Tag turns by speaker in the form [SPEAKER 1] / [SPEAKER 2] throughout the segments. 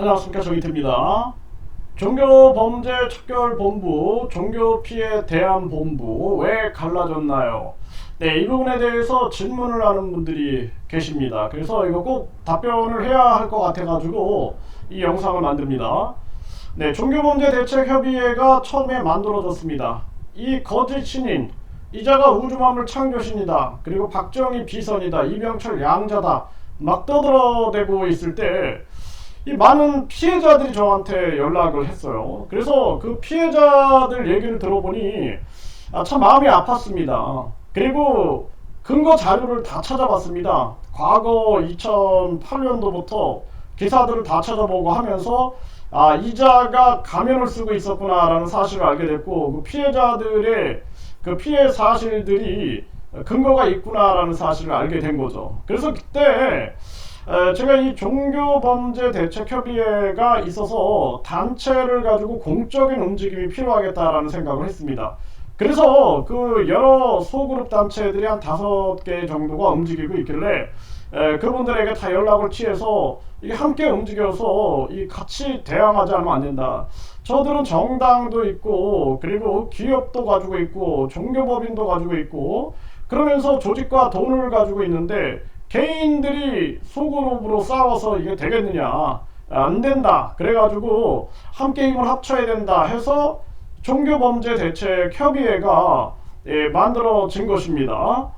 [SPEAKER 1] 안녕하십니까 정희태입니다. 종교범죄 척결본부, 종교피해 대안본부 왜 갈라졌나요? 네, 이 부분에 대해서 질문을 하는 분들이 계십니다. 그래서 이거 꼭 답변을 해야 할 것 같아가지고 이 영상을 만듭니다. 네, 종교범죄 대책협의회가 처음에 만들어졌습니다. 이 거짓 신인, 이자가 우주만물 창조신이다. 그리고 박정희 비선이다. 이병철 양자다. 막 떠들어대고 있을 때, 이 많은 피해자들이 저한테 연락을 했어요. 그래서 그 피해자들 얘기를 들어보니, 아, 참 마음이 아팠습니다. 그리고 근거 자료를 다 찾아봤습니다. 과거 2008년도부터 기사들을 다 찾아보고 하면서 아 이자가 가면을 쓰고 있었구나라는 사실을 알게 됐고 그 피해자들의 그 피해 사실들이 근거가 있구나라는 사실을 알게 된 거죠. 그래서 그때 에, 제가 이 종교범죄 대책협의회가 있어서 단체를 가지고 공적인 움직임이 필요하겠다라는 생각을 했습니다. 그래서 그 여러 소그룹 단체들이 한 다섯 개 정도가 움직이고 있길래 에, 그분들에게 다 연락을 취해서 이게 함께 움직여서 이 같이 대항하지 않으면 안 된다. 저들은 정당도 있고 그리고 기업도 가지고 있고 종교법인도 가지고 있고 그러면서 조직과 돈을 가지고 있는데 개인들이 소그룹으로 싸워서 이게 되겠느냐 안 된다 그래가지고 함께 힘을 합쳐야 된다 해서 종교범죄 대책 협의회가 예, 만들어진 것입니다.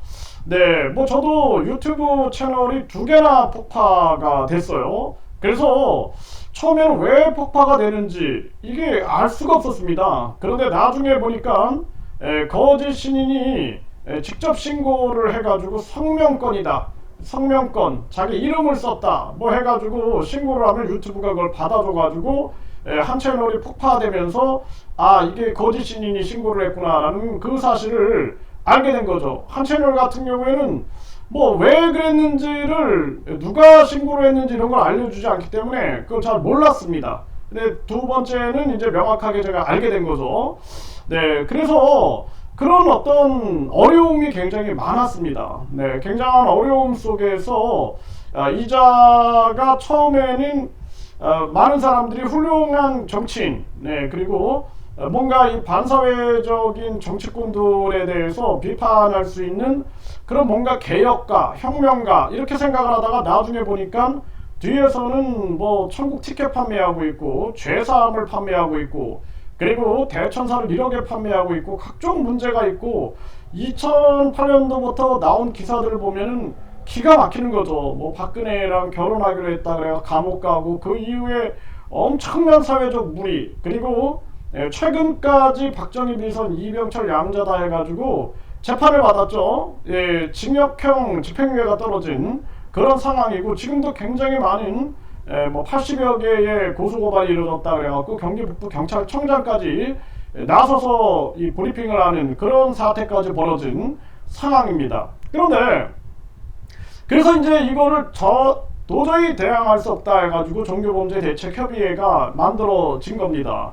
[SPEAKER 1] 네, 뭐 저도 유튜브 채널이 두 개나 폭파가 됐어요. 그래서 처음에는 왜 폭파가 되는지 이게 알 수가 없었습니다. 그런데 나중에 보니까 에, 거짓 신인이 에, 직접 신고를 해가지고 성명권이다. 성명권, 자기 이름을 썼다. 뭐 해가지고 신고를 하면 유튜브가 그걸 받아줘가지고 에, 한 채널이 폭파되면서 아 이게 거짓 신인이 신고를 했구나라는 그 사실을 알게 된 거죠. 한 채널 같은 경우에는 뭐 왜 그랬는지를 누가 신고를 했는지 이런 걸 알려주지 않기 때문에 그걸 잘 몰랐습니다. 근데 두 번째는 이제 명확하게 제가 알게 된 거죠. 네, 그래서 그런 어떤 어려움이 굉장히 많았습니다. 네, 굉장한 어려움 속에서 아, 이자가 처음에는 어, 많은 사람들이 훌륭한 정치인, 네, 그리고 어, 뭔가 이 반사회적인 정치꾼들에 대해서 비판할 수 있는 그런 뭔가 개혁가, 혁명가 이렇게 생각을 하다가 나중에 보니까 뒤에서는 뭐 천국 티켓 판매하고 있고 죄사함을 판매하고 있고 그리고 대천사를 1억에 판매하고 있고 각종 문제가 있고 2008년도부터 나온 기사들을 보면은 기가 막히는 거죠. 뭐 박근혜랑 결혼하기로 했다 그래서 감옥 가고 그 이후에 엄청난 사회적 무리 그리고 예, 최근까지 박정희 비선 이병철 양자다 해가지고 재판을 받았죠. 예, 징역형 집행유예가 떨어진 그런 상황이고 지금도 굉장히 많은 예, 뭐 80여 개의 고소고발이 이루어졌다 그래갖고 경기 북부 경찰청장까지 나서서 이 브리핑을 하는 그런 사태까지 벌어진 상황입니다. 그런데 그래서 이제 이거를 저 도저히 대항할 수 없다 해가지고 종교범죄 대책협의회가 만들어진 겁니다.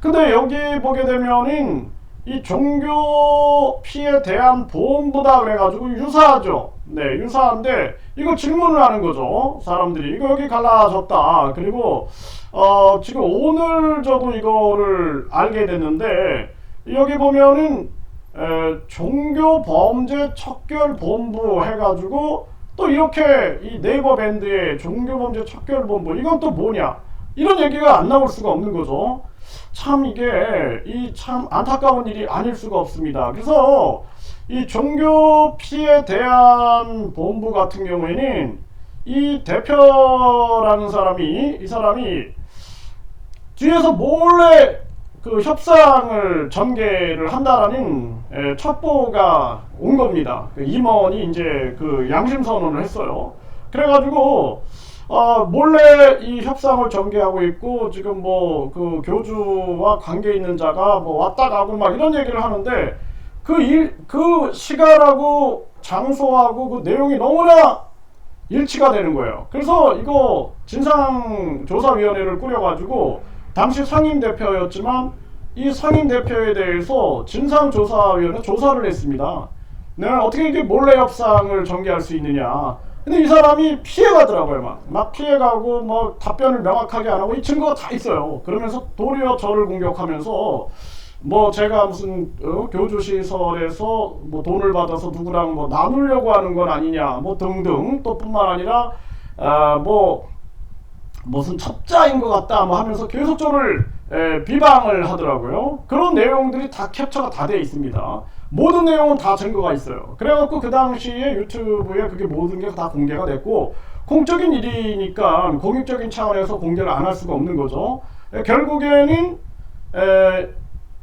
[SPEAKER 1] 근데 여기 보게 되면은 이 종교 피해 대한 보험보다 그래가지고 유사하죠. 네, 유사한데 이거 질문을 하는 거죠. 사람들이 이거 여기 갈라졌다. 그리고 어 지금 오늘 저도 이거를 알게 됐는데 여기 보면은 에, 종교 범죄 척결 본부 해가지고 또 이렇게 이 네이버 밴드에 종교 범죄 척결 본부 이건 또 뭐냐 이런 얘기가 안 나올 수가 없는 거죠. 참 이게 이 참 안타까운 일이 아닐 수가 없습니다. 그래서 이 종교 피해 대한 본부 같은 경우에는 이 대표라는 사람이 이 사람이 뒤에서 몰래 그 협상을 전개를 한다라는 에, 첩보가 온 겁니다. 그 임원이 이제 그 양심 선언을 했어요. 그래가지고 어, 몰래 이 협상을 전개하고 있고 지금 뭐 그 교주와 관계 있는 자가 뭐 왔다 가고 막 이런 얘기를 하는데 그 일, 그 시간하고 장소하고 그 내용이 너무나 일치가 되는 거예요. 그래서 이거 진상조사위원회를 꾸려가지고 당시 상임 대표였지만 이 상임 대표에 대해서 진상조사위원회 조사를 했습니다. 내가 어떻게 이게 몰래 협상을 전개할 수 있느냐. 근데 이 사람이 피해가더라고요. 막, 막 피해가고 뭐 답변을 명확하게 안 하고 이 증거가 다 있어요. 그러면서 도리어 저를 공격하면서 뭐 제가 무슨 어, 교주시설에서 뭐 돈을 받아서 누구랑 뭐 나누려고 하는 건 아니냐 뭐 등등 또 뿐만 아니라 아뭐 무슨 첩자인 것 같다 뭐 하면서 계속 저를 에, 비방을 하더라고요. 그런 내용들이 다 캡처가 다 돼 있습니다. 모든 내용은 다 증거가 있어요. 그래갖고 그 당시에 유튜브에 그게 모든 게 다 공개가 됐고 공적인 일이니까 공익적인 차원에서 공개를 안 할 수가 없는 거죠. 에, 결국에는 에,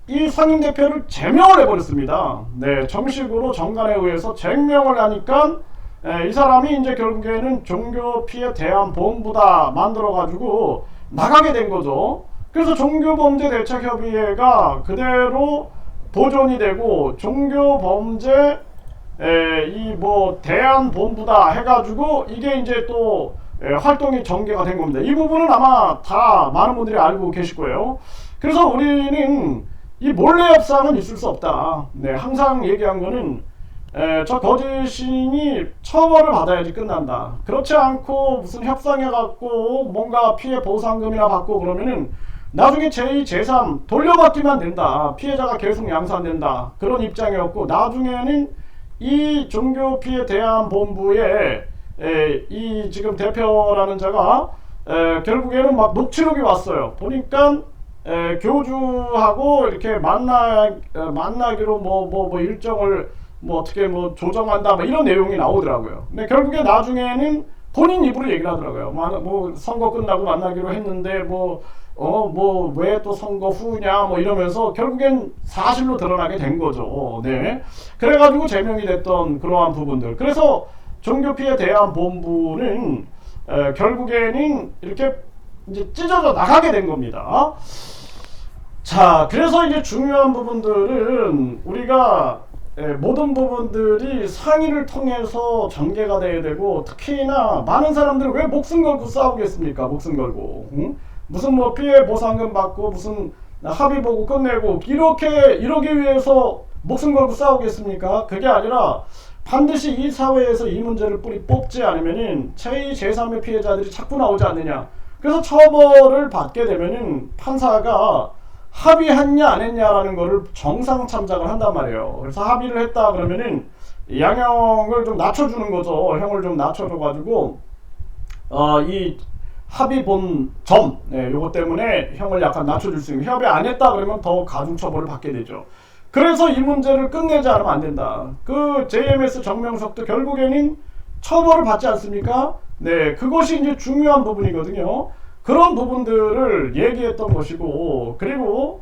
[SPEAKER 1] 이 상임 대표를 제명을 해버렸습니다. 네, 정식으로 정관에 의해서 제명을 하니까 에, 이 사람이 이제 결국에는 종교 피해 대안 본부다 만들어 가지고 나가게 된 거죠. 그래서 종교범죄 대책협의회가 그대로 보존이 되고 종교 범죄 이 뭐 대안 본부다 해가지고 이게 이제 또 에, 활동이 전개가 된 겁니다. 이 부분은 아마 다 많은 분들이 알고 계실 거예요. 그래서 우리는 이 몰래 협상은 있을 수 없다. 네, 항상 얘기한 거는 에, 저 거짓신이 처벌을 받아야지 끝난다. 그렇지 않고 무슨 협상해 갖고 뭔가 피해 보상금이나 받고 그러면은 나중에 제2, 제3 돌려받기만 된다. 피해자가 계속 양산된다. 그런 입장이었고 나중에는 이 종교 피해 대안 본부에 에, 이 지금 대표라는 자가 에, 결국에는 막 녹취록이 왔어요. 보니까 에, 교주하고 이렇게 만나 에, 만나기로 뭐뭐 뭐 일정을 뭐 어떻게 뭐 조정한다 뭐 이런 내용이 나오더라고요. 근데 결국에 나중에는 본인 입으로 얘기를 하더라고요. 뭐, 뭐 선거 끝나고 만나기로 했는데 뭐 어 뭐 왜 또 선거 후냐 뭐 이러면서 결국엔 사실로 드러나게 된 거죠. 네. 그래가지고 제명이 됐던 그러한 부분들. 그래서 종교 피해 대안 본부는 에, 결국에는 이렇게 이제 찢어져 나가게 된 겁니다. 자, 그래서 이제 중요한 부분들은 우리가 예, 모든 부분들이 상의를 통해서 전개가 돼야 되고 특히나 많은 사람들이 왜 목숨 걸고 싸우겠습니까? 목숨 걸고 응? 무슨 뭐 피해 보상금 받고 무슨 합의 보고 끝내고 이렇게 이러기 위해서 목숨 걸고 싸우겠습니까? 그게 아니라 반드시 이 사회에서 이 문제를 뿌리 뽑지 않으면은 제2, 제3의 피해자들이 자꾸 나오지 않느냐. 그래서 처벌을 받게 되면은 판사가 합의했냐 안 했냐라는 거를 정상 참작을 한단 말이에요. 그래서 합의를 했다 그러면은 양형을 좀 낮춰주는 거죠. 형을 좀 낮춰줘가지고 어이 합의 본 점 네, 요거 때문에 형을 약간 낮춰줄 수 있는 협의 안 했다 그러면 더 가중 처벌을 받게 되죠. 그래서 이 문제를 끝내지 않으면 안 된다. 그 JMS 정명석도 결국에는 처벌을 받지 않습니까? 네, 그것이 이제 중요한 부분이거든요. 그런 부분들을 얘기했던 것이고 그리고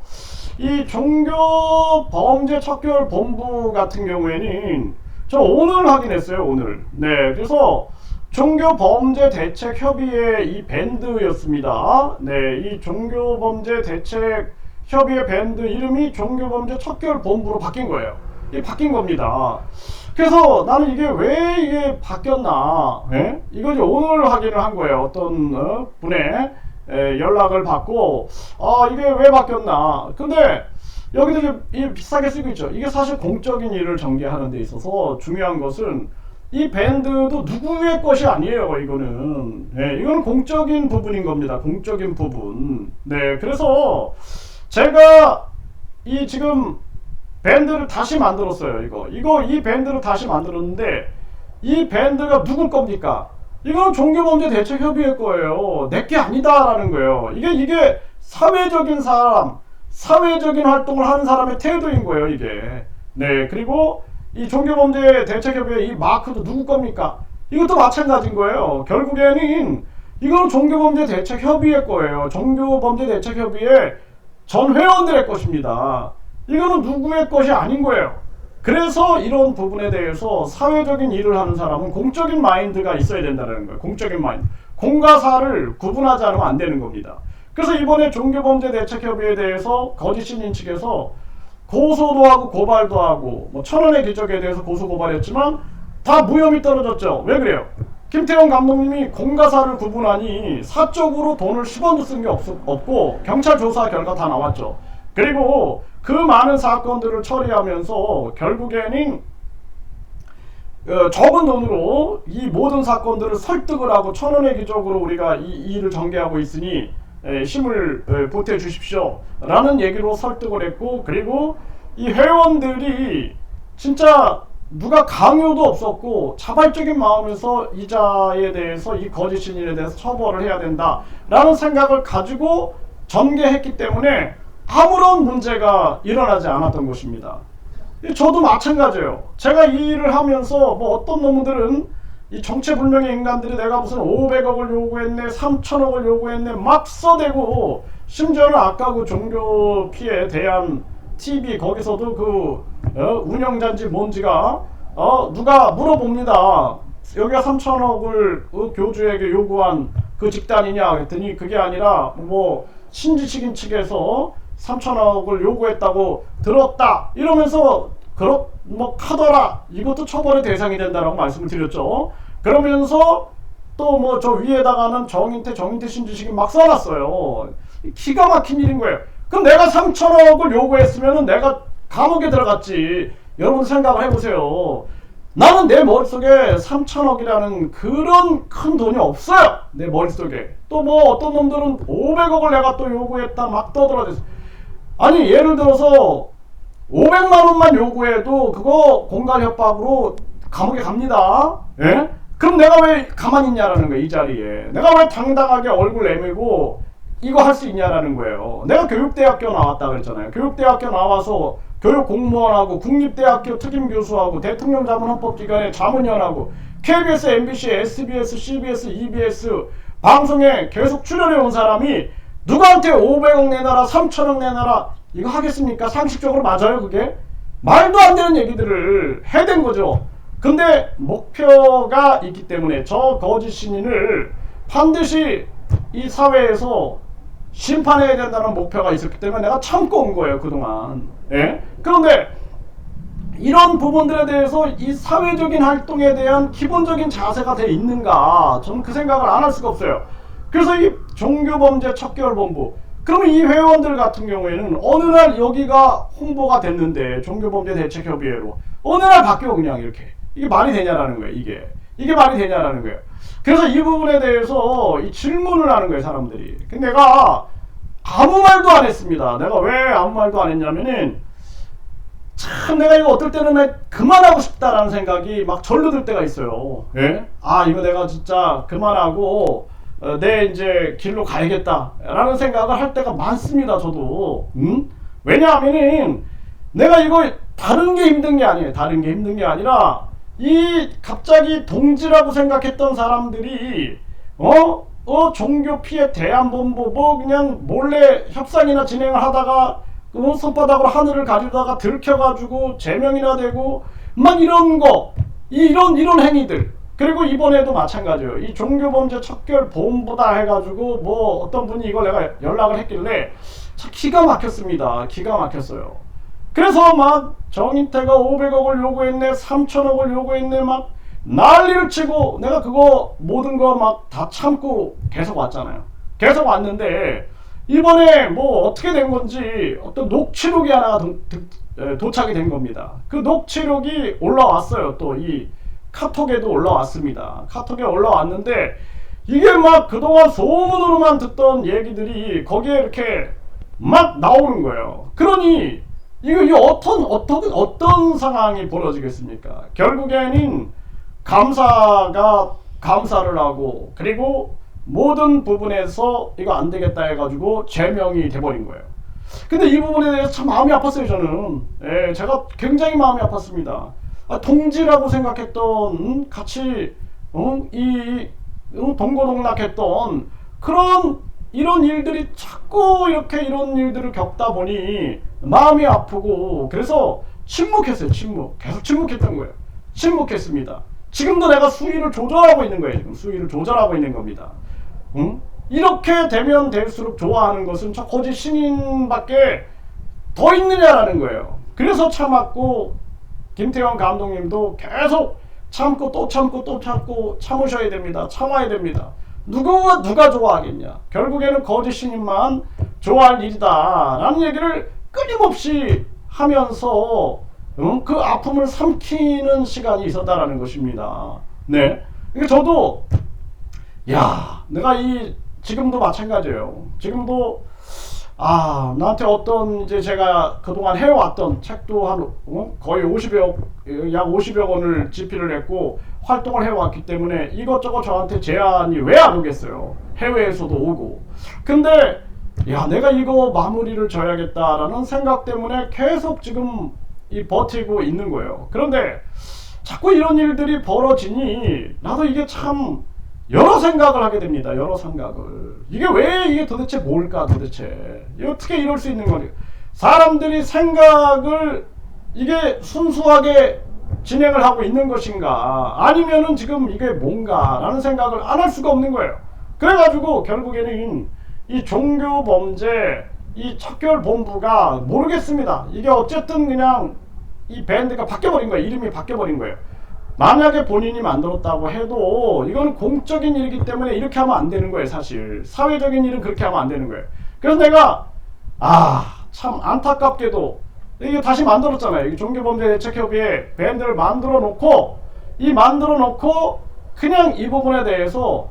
[SPEAKER 1] 이 종교 범죄 척결 본부 같은 경우에는 저 오늘 확인했어요 오늘 네 그래서 종교 범죄 대책 협의회 이 밴드였습니다 네 이 종교 범죄 대책 협의회 밴드 이름이 종교 범죄 척결 본부로 바뀐 거예요 이 바뀐 겁니다 그래서 나는 이게 왜 이게 바뀌었나? 예? 이거 이제 오늘 확인을 한 거예요. 어떤 어, 분의 에, 연락을 받고 아 이게 왜 바뀌었나? 근데 여기도 좀이 비싸게 쓰고 있죠. 이게 사실 공적인 일을 전개하는 데 있어서 중요한 것은 이 밴드도 누구의 것이 아니에요. 이거는 네, 이거는 공적인 부분인 겁니다. 공적인 부분. 네, 그래서 제가 이 지금 밴드를 다시 만들었어요. 이거 이거 이 밴드를 다시 만들었는데 이 밴드가 누굴 겁니까? 이건 종교범죄 대책협의회 거예요. 내게 아니다라는 거예요. 이게 이게 사회적인 사람, 사회적인 활동을 하는 사람의 태도인 거예요. 이게 네 그리고 이 종교범죄 대책협의회 이 마크도 누구 겁니까? 이것도 마찬가지인 거예요. 결국에는 이건 종교범죄 대책협의회 거예요. 종교범죄 대책협의회 전 회원들의 것입니다. 이거는 누구의 것이 아닌 거예요. 그래서 이런 부분에 대해서 사회적인 일을 하는 사람은 공적인 마인드가 있어야 된다는 거예요. 공적인 마인드. 공과 사를 구분하지 않으면 안 되는 겁니다. 그래서 이번에 종교범죄 대책협의회에 대해서 거짓신인 측에서 고소도 하고 고발도 하고 뭐 천원의 기적에 대해서 고소 고발했지만 다 무혐의 떨어졌죠. 왜 그래요? 김태형 감독님이 공과 사를 구분하니 사적으로 돈을 10원도 쓴 게 없고 경찰 조사 결과 다 나왔죠. 그리고 그 많은 사건들을 처리하면서 결국에는 어, 적은 돈으로 이 모든 사건들을 설득을 하고 천원의 기적으로 우리가 이, 이 일을 전개하고 있으니 에, 힘을 에, 보태 주십시오. 라는 얘기로 설득을 했고 그리고 이 회원들이 진짜 누가 강요도 없었고 자발적인 마음에서 이자에 대해서 이 거짓 신인에 대해서 처벌을 해야 된다라는 생각을 가지고 전개했기 때문에 아무런 문제가 일어나지 않았던 것입니다. 저도 마찬가지예요. 제가 이 일을 하면서 뭐 어떤 놈들은 이 정체불명의 인간들이 내가 무슨 500억을 요구했네, 3천억을 요구했네 막 써대고 심지어는 아까 그 종교 피해 대한 TV 거기서도 그 어, 운영자인지 뭔지가 어, 누가 물어봅니다. 여기가 3천억을 그 교주에게 요구한 그 집단이냐 했더니 그게 아니라 뭐 신지식인 측에서 3천억을 요구했다고 들었다 이러면서 그렇 뭐 카더라 이것도 처벌의 대상이 된다라고 말씀을 드렸죠. 그러면서 또 뭐 저 위에다가는 정인태 정인태 신지식인 막 써놨어요. 기가 막힌 일인 거예요. 그럼 내가 3천억을 요구했으면은 내가 감옥에 들어갔지. 여러분 생각을 해보세요. 나는 내 머릿속에 3천억이라는 그런 큰 돈이 없어요. 내 머릿속에. 또 뭐 어떤 놈들은 500억을 내가 또 요구했다 막 떠들어댔어. 아니 예를 들어서 500만 원만 요구해도 그거 공갈 협박으로 감옥에 갑니다. 예? 그럼 내가 왜 가만히 있냐라는 거예요, 이 자리에. 내가 왜 당당하게 얼굴 내밀고 이거 할 수 있냐라는 거예요. 내가 교육대학교 나왔다 그랬잖아요. 교육대학교 나와서 교육 공무원하고 국립대학교 특임 교수하고 대통령 자문 헌법기관의 자문위원하고 KBS, MBC, SBS, CBS, EBS 방송에 계속 출연해 온 사람이 누구한테 500억 내놔라, 3천억 내놔라 이거 하겠습니까? 상식적으로 맞아요, 그게? 말도 안 되는 얘기들을 해댄 거죠. 근데 목표가 있기 때문에 저 거짓 신인을 반드시 이 사회에서 심판해야 된다는 목표가 있었기 때문에 내가 참고 온 거예요, 그동안. 예? 그런데 이런 부분들에 대해서 이 사회적인 활동에 대한 기본적인 자세가 돼 있는가? 저는 그 생각을 안 할 수가 없어요. 그래서 이 종교범죄 척결본부 그러면 이 회원들 같은 경우에는 어느 날 여기가 홍보가 됐는데 종교범죄 대책협의회로 어느 날 바뀌어 그냥 이렇게 이게 말이 되냐라는 거예요 이게 이게 말이 되냐라는 거예요 그래서 이 부분에 대해서 이 질문을 하는 거예요 사람들이 근데 내가 아무 말도 안 했습니다 내가 왜 아무 말도 안 했냐면은 참 내가 이거 어떨 때는 나 그만하고 싶다라는 생각이 막 절로 들 때가 있어요 예? 아 이거 내가 진짜 그만하고 어, 내 이제 길로 가야겠다라는 생각을 할 때가 많습니다. 저도. 음? 왜냐하면은 내가 이거 다른 게 힘든 게 아니에요. 다른 게 힘든 게 아니라 이 갑자기 동지라고 생각했던 사람들이 어? 어 종교 피해 대안본부 뭐 그냥 몰래 협상이나 진행을 하다가 그 손바닥으로 하늘을 가리다가 들켜가지고 제명이나 되고 막 이런 거 이- 이런 이런 행위들 그리고 이번에도 마찬가지예요. 이 종교범죄 척결 본부다 해가지고 뭐 어떤 분이 이걸 내가 연락을 했길래 참 기가 막혔습니다. 기가 막혔어요. 그래서 막 정인태가 500억을 요구했네, 3천억을 요구했네, 막 난리를 치고 내가 그거 모든 거 막 다 참고 계속 왔잖아요. 계속 왔는데 이번에 뭐 어떻게 된 건지 어떤 녹취록이 하나가 도, 도, 도착이 된 겁니다. 그 녹취록이 올라왔어요. 또 이 카톡에도 올라왔습니다. 카톡에 올라왔는데 이게 막 그동안 소문으로만 듣던 얘기들이 거기에 이렇게 막 나오는 거예요. 그러니 이거 이 어떤 어떤 어떤 상황이 벌어지겠습니까? 결국에는 감사가 감사를 하고 그리고 모든 부분에서 이거 안 되겠다 해가지고 제명이 돼버린 거예요. 근데 이 부분에 대해서 참 마음이 아팠어요 저는. 예, 제가 굉장히 마음이 아팠습니다. 아, 동지라고 생각했던 음, 같이 어, 이 음, 동고동락했던 그런 이런 일들이 자꾸 이렇게 이런 일들을 겪다 보니 마음이 아프고 그래서 침묵했어요 침묵 계속 침묵했던 거예요 침묵했습니다 지금도 내가 수위를 조절하고 있는 거예요 지금 수위를 조절하고 있는 겁니다 응? 이렇게 되면 될수록 좋아하는 것은 저 거짓 신인밖에 더 있느냐라는 거예요 그래서 참았고 김태형 감독님도 계속 참고 또 참고 또 참고 참으셔야 됩니다. 참아야 됩니다. 누구가 누가 좋아하겠냐? 결국에는 거짓 신임만 좋아할 일이다라는 얘기를 끊임없이 하면서 어? 그 아픔을 삼키는 시간이 있었다라는 것입니다. 네. 그러니까 저도 야, 내가 이 지금도 마찬가지예요. 지금도 아 나한테 어떤 이제 제가 그동안 해왔던 책도 한 어? 거의 50여 약 50여 권을 집필을 했고 활동을 해왔기 때문에 이것저것 저한테 제안이 왜 안 오겠어요. 해외에서도 오고. 근데 야 내가 이거 마무리를 져야겠다라는 생각 때문에 계속 지금 이 버티고 있는 거예요. 그런데 자꾸 이런 일들이 벌어지니 나도 이게 참 여러 생각을 하게 됩니다. 여러 생각을. 이게 왜 이게 도대체 뭘까 도대체. 어떻게 이럴 수 있는 거니? 사람들이 생각을 이게 순수하게 진행을 하고 있는 것인가 아니면은 지금 이게 뭔가라는 생각을 안 할 수가 없는 거예요. 그래가지고 결국에는 이 종교 범죄 이 척결 본부가 모르겠습니다. 이게 어쨌든 그냥 이 밴드가 바뀌어버린 거예요. 이름이 바뀌어버린 거예요. 만약에 본인이 만들었다고 해도 이거는 공적인 일이기 때문에 이렇게 하면 안 되는 거예요, 사실. 사회적인 일은 그렇게 하면 안 되는 거예요. 그래서 내가 아, 참 안타깝게도 이게 다시 만들었잖아요. 이 종교범죄 대책협의회 밴드를 만들어 놓고 이 만들어 놓고 그냥 이 부분에 대해서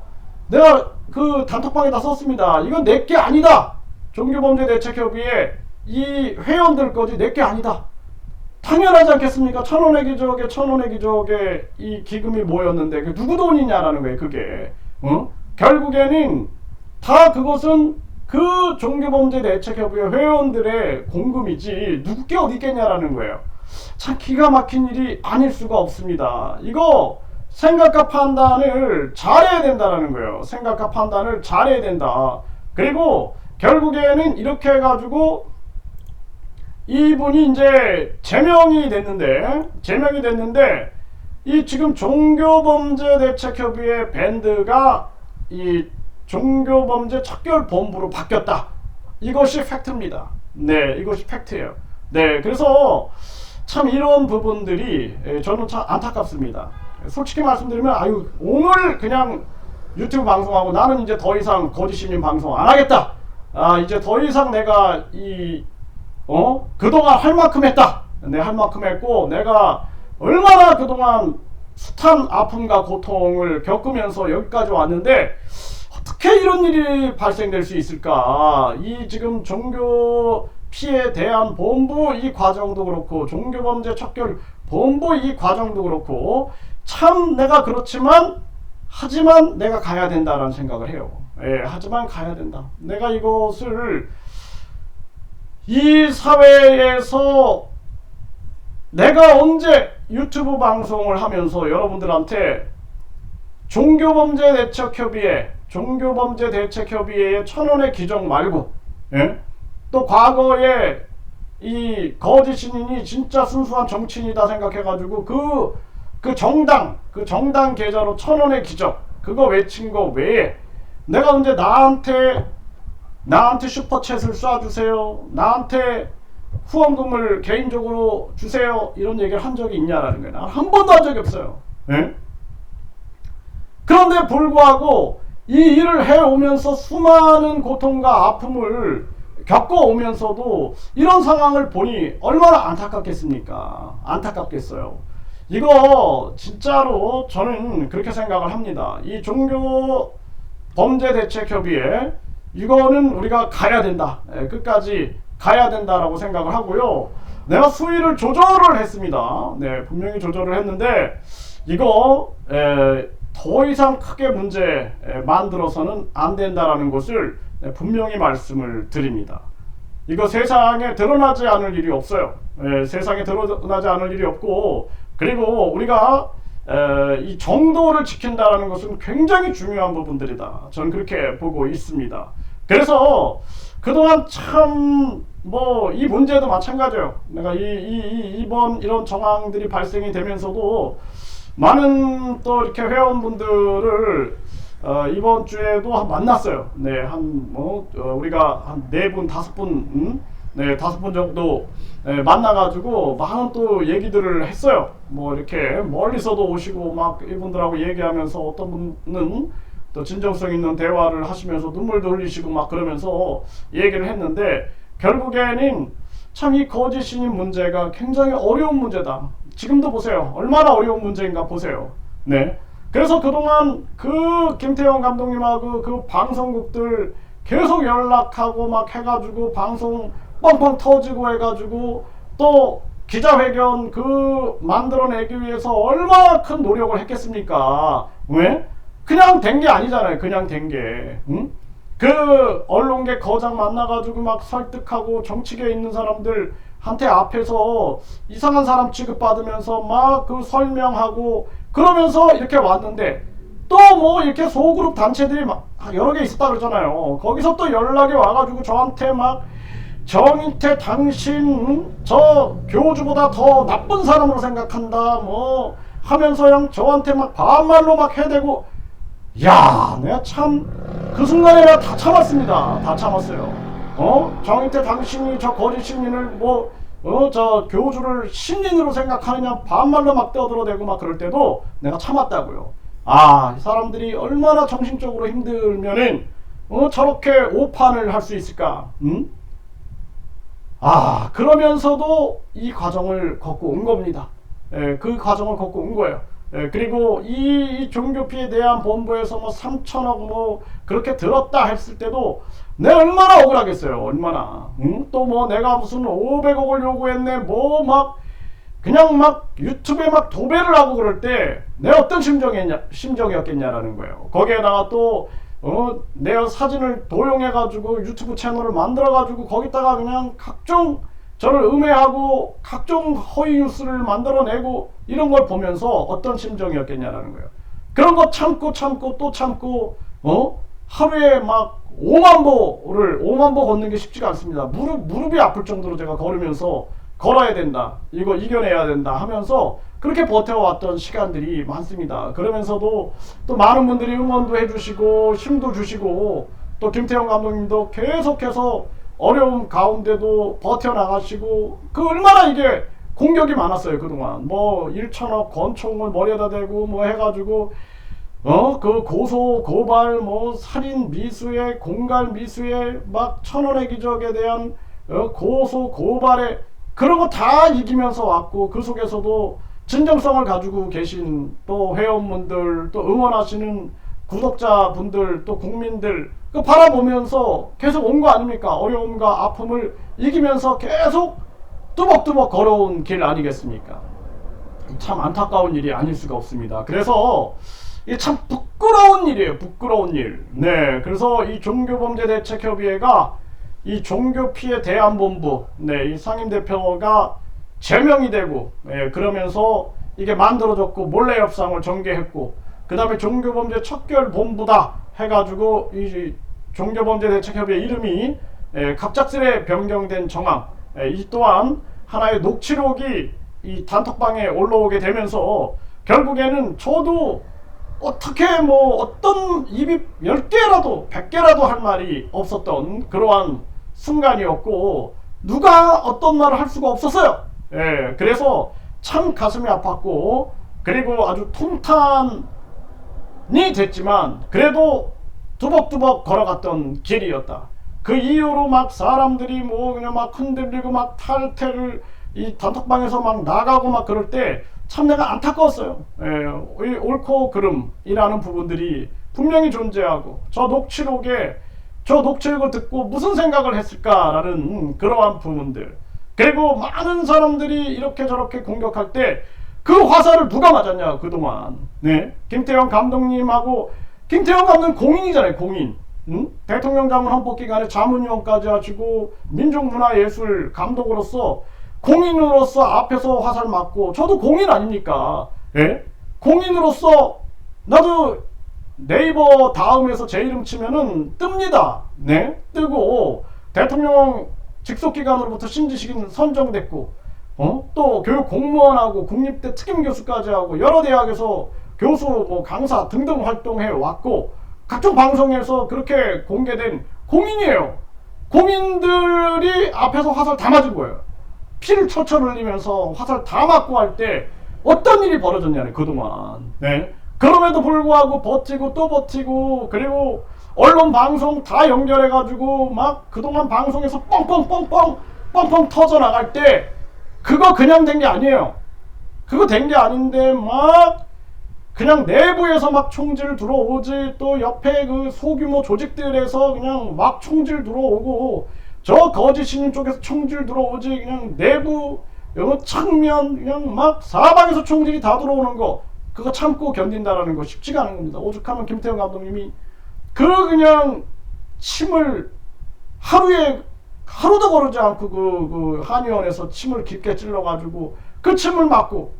[SPEAKER 1] 내가 그 단톡방에다 썼습니다. 이건 내게 아니다. 종교범죄 대책협의회 이 회원들 거지 내게 아니다. 당연하지 않겠습니까? 천 원의 기적에 천 원의 기적에 이 기금이 모였는데 그 누구 돈이냐라는 거예요. 그게 어? 결국에는 다 그것은 그 종교범죄 대책협의회 회원들의 공금이지 누구 게 어디 있겠냐라는 거예요. 참 기가 막힌 일이 아닐 수가 없습니다. 이거 생각과 판단을 잘해야 된다라는 거예요. 생각과 판단을 잘해야 된다. 그리고 결국에는 이렇게 해가지고 이분이 이제 제명이 됐는데 제명이 됐는데 이 지금 종교범죄대책협의회 밴드가 이 종교범죄 척결 본부로 바뀌었다. 이것이 팩트입니다. 네, 이것이 팩트예요. 네, 그래서 참 이런 부분들이 예, 저는 참 안타깝습니다. 솔직히 말씀드리면 아유 오늘 그냥 유튜브 방송하고 나는 이제 더 이상 거짓 시민 방송 안 하겠다. 아 이제 더 이상 내가 이 어? 그동안 할 만큼 했다. 내할 만큼 했고, 내가 얼마나 그동안 숱한 아픔과 고통을 겪으면서 여기까지 왔는데, 어떻게 이런 일이 발생될 수 있을까? 이 지금 종교 피해 대한 본부 이 과정도 그렇고, 종교 범죄 척결 본부 이 과정도 그렇고, 참 내가 그렇지만, 하지만 내가 가야 된다라는 생각을 해요. 예, 하지만 가야 된다. 내가 이것을 이 사회에서 내가 언제 유튜브 방송을 하면서 여러분들한테 종교범죄 대책협의회, 종교범죄 대책협의회의 천원의 기적 말고, 예? 또 과거에 이 거짓 신인이 진짜 순수한 정치인이다 생각해가지고 그, 그 정당, 그 정당 계좌로 천원의 기적, 그거 외친 거 외에 내가 언제 나한테 나한테 슈퍼챗을 쏴주세요. 나한테 후원금을 개인적으로 주세요. 이런 얘기를 한 적이 있냐라는 거예요. 한 번도 한 적이 없어요. 네? 그런데 불구하고 이 일을 해오면서 수많은 고통과 아픔을 겪어오면서도 이런 상황을 보니 얼마나 안타깝겠습니까? 안타깝겠어요. 이거 진짜로 저는 그렇게 생각을 합니다. 이 종교 범죄 대책 협의회 이거는 우리가 가야 된다. 예, 끝까지 가야 된다라고 생각을 하고요. 내가 수위를 조절을 했습니다. 네, 분명히 조절을 했는데 이거 에, 더 이상 크게 문제 에, 만들어서는 안 된다라는 것을 네, 분명히 말씀을 드립니다. 이거 세상에 드러나지 않을 일이 없어요. 에, 세상에 드러나지 않을 일이 없고 그리고 우리가 에, 이 정도를 지킨다는 것은 굉장히 중요한 부분들이다. 저는 그렇게 보고 있습니다. 그래서 그동안 참 뭐 이 문제도 마찬가지예요. 내가 이, 이, 이 이번 이런 정황들이 발생이 되면서도 많은 또 이렇게 회원분들을 어, 이번 주에도 만났어요. 네, 한 뭐 어, 우리가 한 네 분, 다섯 분, 음? 네, 다섯 분 정도 네, 만나가지고 많은 또 얘기들을 했어요. 뭐 이렇게 멀리서도 오시고 막 이분들하고 얘기하면서 어떤 분은 또 진정성 있는 대화를 하시면서 눈물도 흘리시고 막 그러면서 얘기를 했는데 결국에는 참 이 거짓 신임 문제가 굉장히 어려운 문제다. 지금도 보세요. 얼마나 어려운 문제인가 보세요. 네. 그래서 그동안 그 김태형 감독님하고 그 방송국들 계속 연락하고 막 해가지고 방송 뻥뻥 터지고 해가지고 또 기자회견 그 만들어내기 위해서 얼마나 큰 노력을 했겠습니까? 왜? 그냥 된 게 아니잖아요. 그냥 된 게. 응? 그 언론계 거장 만나가지고 막 설득하고 정치계에 있는 사람들 한테 앞에서 이상한 사람 취급받으면서 막 그 설명하고 그러면서 이렇게 왔는데 또 뭐 이렇게 소그룹 단체들이 막 여러 개 있었다 그러잖아요. 거기서 또 연락이 와가지고 저한테 막 정인태 당신 저 교주보다 더 나쁜 사람으로 생각한다 뭐. 하면서 형 저한테 막 반말로 막 해대고. 야 내가 참 그 순간에 내가 다 참았습니다. 다 참았어요. 어? 정인태 당신이 저 거짓 신인을 뭐 어? 저 교주를 신인으로 생각하느냐 반말로 막 떠들어대고 막 그럴 때도 내가 참았다고요. 아이 사람들이 얼마나 정신적으로 힘들면은 어? 저렇게 오판을 할 수 있을까? 응? 아, 그러면서도 이 과정을 걷고 온 겁니다. 예, 그 과정을 걷고 온 거예요. 예, 그리고 이, 이 종교 피에 대한 본부에서 뭐 3천억 뭐 그렇게 들었다 했을 때도 내가 얼마나 억울하겠어요. 얼마나. 응? 또뭐 내가 무슨 500억을 요구했네. 뭐 막 그냥 막 유튜브에 막 도배를 하고 그럴 때 내가 어떤 심정이었냐, 심정이었겠냐라는 거예요. 거기에다가 또 어, 내가 사진을 도용해가지고 유튜브 채널을 만들어가지고 거기다가 그냥 각종 저를 음해하고 각종 허위 뉴스를 만들어내고 이런 걸 보면서 어떤 심정이었겠냐라는 거예요. 그런 거 참고 참고 또 참고 어 하루에 막 5만 보를 5만 보 걷는 게 쉽지가 않습니다. 무릎 무릎이 아플 정도로 제가 걸으면서 걸어야 된다. 이거 이겨내야 된다 하면서 그렇게 버텨왔던 시간들이 많습니다. 그러면서도 또 많은 분들이 응원도 해주시고 힘도 주시고 또 김태형 감독님도 계속해서 어려움 가운데도 버텨나가시고 그 얼마나 이게 공격이 많았어요 그동안 뭐 1천억 권총을 머리에다 대고 뭐 해가지고 어 그 고소 고발 뭐 살인 미수에 공갈 미수에 막 천원의 기적에 대한 어, 고소 고발에 그런 거 다 이기면서 왔고 그 속에서도 진정성을 가지고 계신 또 회원분들 또 응원하시는 구독자분들 또 국민들 그 바라보면서 계속 온 거 아닙니까? 어려움과 아픔을 이기면서 계속 뚜벅뚜벅 걸어온 길 아니겠습니까? 참 안타까운 일이 아닐 수가 없습니다. 그래서 이게 참 부끄러운 일이에요. 부끄러운 일. 네. 그래서 이 종교범죄대책협의회가 이 종교 피해 대안본부, 네, 이 상임 대표가 제명이 되고, 예, 그러면서 이게 만들어졌고 몰래 협상을 전개했고, 그 다음에 종교범죄 척결 본부다 해가지고 이 종교범죄 대책협의회 이름이 예, 갑작스레 변경된 정황, 예, 이 또한 하나의 녹취록이 이 단톡방에 올라오게 되면서 결국에는 저도 어떻게 뭐 어떤 입이 10개라도 100개라도 할 말이 없었던 그러한 순간이었고 누가 어떤 말을 할 수가 없었어요. 예, 그래서 참 가슴이 아팠고 그리고 아주 통탄이 됐지만 그래도 두벅두벅 걸어갔던 길이었다. 그 이후로 막 사람들이 뭐 그냥 막 흔들리고 막 탈퇴를 이 단톡방에서 막 나가고 막 그럴 때 참 내가 안타까웠어요. 예, 이 옳고 그름이라는 부분들이 분명히 존재하고 저 녹취록에 저 녹취록을 듣고 무슨 생각을 했을까라는 그러한 부분들. 그리고 많은 사람들이 이렇게 저렇게 공격할 때 그 화살을 누가 맞았냐 그동안. 네. 김태형 감독님하고 김태형 감독은 공인이잖아요 공인. 응? 대통령 자문 헌법 기관의 자문위원까지 하시고 민족문화예술 감독으로서 공인으로서 앞에서 화살 맞고 저도 공인 아닙니까? 예? 공인으로서 나도 네이버 다음에서 제 이름 치면은 뜹니다. 네, 뜨고 대통령 직속기관으로부터 신지식인 선정됐고, 어? 또 교육 공무원하고 국립대 특임 교수까지 하고 여러 대학에서 교수, 뭐 강사 등등 활동해 왔고 각종 방송에서 그렇게 공개된 공인이에요. 공인들이 앞에서 화살 다 맞은 거예요. 피를 철철 흘리면서 화살 다 맞고 할 때 어떤 일이 벌어졌냐는 그동안. 네. 그럼에도 불구하고 버티고 또 버티고 그리고 언론 방송 다 연결해 가지고 막 그동안 방송에서 뻥뻥뻥뻥 뻥뻥 터져 나갈 때 그거 그냥 된 게 아니에요. 그거 된 게 아닌데 막 그냥 내부에서 막 총질 들어오지 또 옆에 그 소규모 조직들에서 그냥 막 총질 들어오고 저 거짓 신임 쪽에서 총질 들어오지 그냥 내부 여러 측면 그냥 막 사방에서 총질이 다 들어오는 거 그거 참고 견딘다라는 거 쉽지가 않은 겁니다. 오죽하면 김태형 감독님이 그 그냥 침을 하루에 하루도 거르지 않고 그, 그 한의원에서 침을 깊게 찔러가지고 그 침을 맞고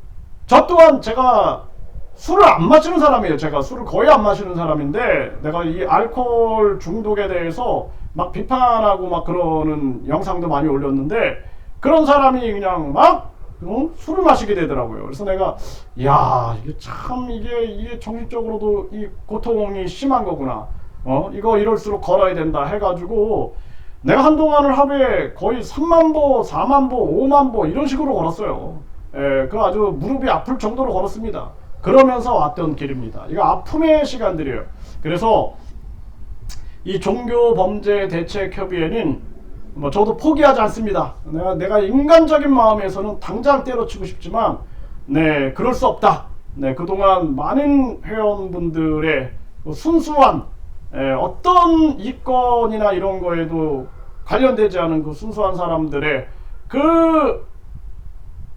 [SPEAKER 1] 저 또한 제가 술을 안 마시는 사람이에요. 제가 술을 거의 안 마시는 사람인데 내가 이 알코올 중독에 대해서 막 비판하고 막 그러는 영상도 많이 올렸는데 그런 사람이 그냥 막 어? 술을 마시게 되더라고요. 그래서 내가 야 이게 참 이게 이게 정신적으로도 이 고통이 심한 거구나. 어 이거 이럴수록 걸어야 된다 해가지고 내가 한동안을 하루에 거의 3만 보, 4만 보, 5만 보 이런 식으로 걸었어요. 예, 그 아주 무릎이 아플 정도로 걸었습니다. 그러면서 왔던 길입니다. 이거 아픔의 시간들이에요. 그래서 이 종교 범죄 대책 협의회는 뭐 저도 포기하지 않습니다. 내가 내가 인간적인 마음에서는 당장 때려치고 싶지만 네 그럴 수 없다. 네 그동안 많은 회원분들의 그 순수한 예, 어떤 이권이나 이런 거에도 관련되지 않은 그 순수한 사람들의 그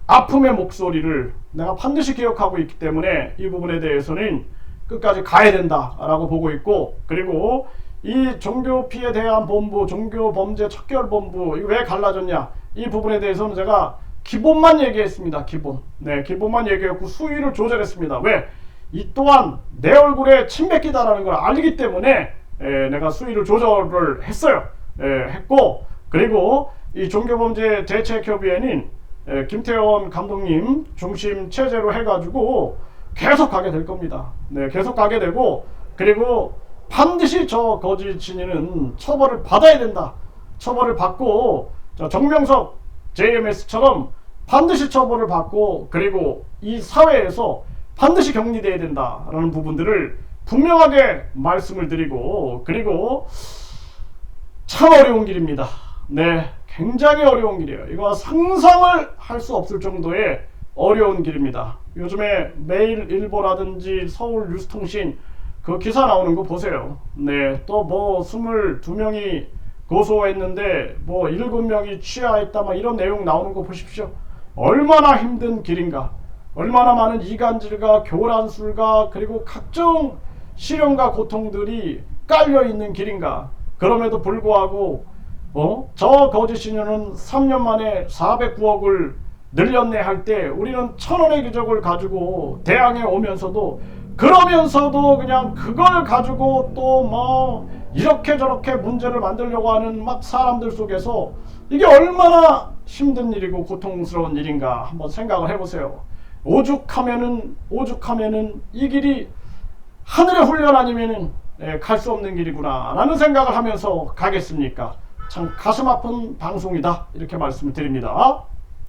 [SPEAKER 1] 아픔의 목소리를 내가 반드시 기억하고 있기 때문에 이 부분에 대해서는 끝까지 가야 된다라고 보고 있고 그리고 이 종교 피해 대한 본부, 종교 범죄 척결 본부 이거 왜 갈라졌냐 이 부분에 대해서는 제가 기본만 얘기했습니다. 기본. 네, 기본만 얘기했고 수위를 조절했습니다. 왜? 이 또한 내 얼굴에 침 뱉기다라는 걸 알기 때문에 에, 내가 수위를 조절을 했어요. 에, 했고 그리고 이 종교범죄 대책협의회는 에, 김태원 감독님 중심 체제로 해가지고 계속 가게 될 겁니다. 네, 계속 가게 되고 그리고 반드시 저 거짓 진인은 처벌을 받아야 된다. 처벌을 받고 저 정명석 JMS처럼 반드시 처벌을 받고 그리고 이 사회에서 반드시 격리돼야 된다라는 부분들을 분명하게 말씀을 드리고 그리고 참 어려운 길입니다. 네, 굉장히 어려운 길이에요. 이거 상상을 할 수 없을 정도의 어려운 길입니다. 요즘에 매일일보라든지 서울 뉴스통신 그 기사 나오는 거 보세요. 네, 또 뭐 22명이 고소했는데 뭐 7명이 취하했다 막 이런 내용 나오는 거 보십시오. 얼마나 힘든 길인가. 얼마나 많은 이간질과 교란술과 그리고 각종 시련과 고통들이 깔려 있는 길인가. 그럼에도 불구하고 어? 저 거짓 신녀는 3년 만에 409억을 늘렸네 할 때 우리는 천 원의 기적을 가지고 대항해 오면서도 그러면서도 그냥 그걸 가지고 또 뭐 이렇게 저렇게 문제를 만들려고 하는 막 사람들 속에서 이게 얼마나 힘든 일이고 고통스러운 일인가 한번 생각을 해보세요. 오죽하면은 오죽하면은 이 길이 하늘의 훈련 아니면은 예, 갈수 없는 길이구나라는 생각을 하면서 가겠습니까? 참 가슴 아픈 방송이다 이렇게 말씀을 드립니다.